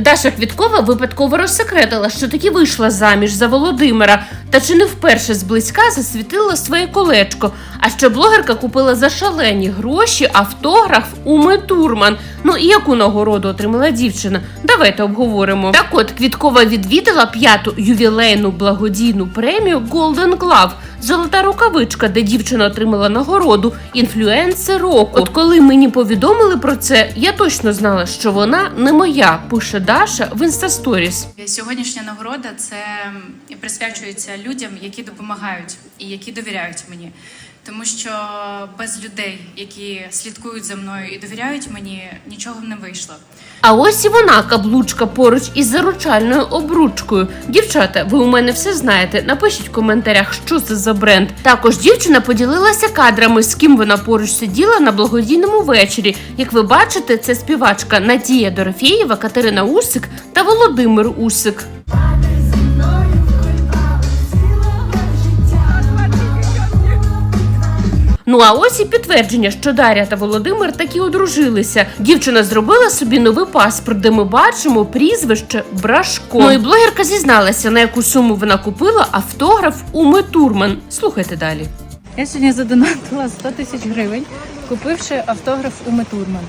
Даша Квіткова випадково розсекретила, що таки вийшла заміж за Володимира, та чи не вперше зблизька засвітила своє колечко. А ще блогерка купила за шалені гроші автограф Уми Турман. Ну і яку нагороду отримала дівчина? Давайте обговоримо. Так от Квіткова відвідала п'яту ювілейну благодійну премію Golden Glove Золота рукавичка, де дівчина отримала нагороду інфлюенсер року. От коли мені повідомили про це, я точно знала, що вона не моя. Пише Даша в інстасторіс. Сьогоднішня нагорода це присвячується людям, які допомагають і які довіряють мені. Тому що без людей, які слідкують за мною і довіряють мені, нічого б не вийшло. А ось і вона каблучка поруч із заручальною обручкою. Дівчата, ви у мене все знаєте. Напишіть в коментарях, що це за бренд. Також дівчина поділилася кадрами, з ким вона поруч сиділа на благодійному вечорі. Як ви бачите, це співачка Надія Дорофєєва, Катерина Усик та Володимир Усик. Ну а ось і підтвердження, що Дар'я та Володимир таки одружилися. Дівчина зробила собі новий паспорт, де ми бачимо прізвище Брашко. Ну і блогерка зізналася, на яку суму вона купила автограф Уми Турман. Слухайте далі. Я сьогодні задонатила 100 тисяч гривень, купивши автограф Уми Турман.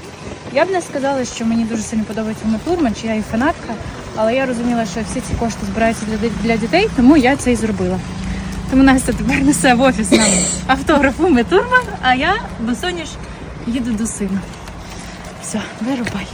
Я б не сказала, що мені дуже сильно подобається Уми Турман, чи я її фанатка, але я розуміла, що всі ці кошти збираються для, для дітей, тому я це і зробила. Тому Настя тепер несе в офіс нам автограф Уми Турман, а я, босоніж, їду до сина. Все, вирубай.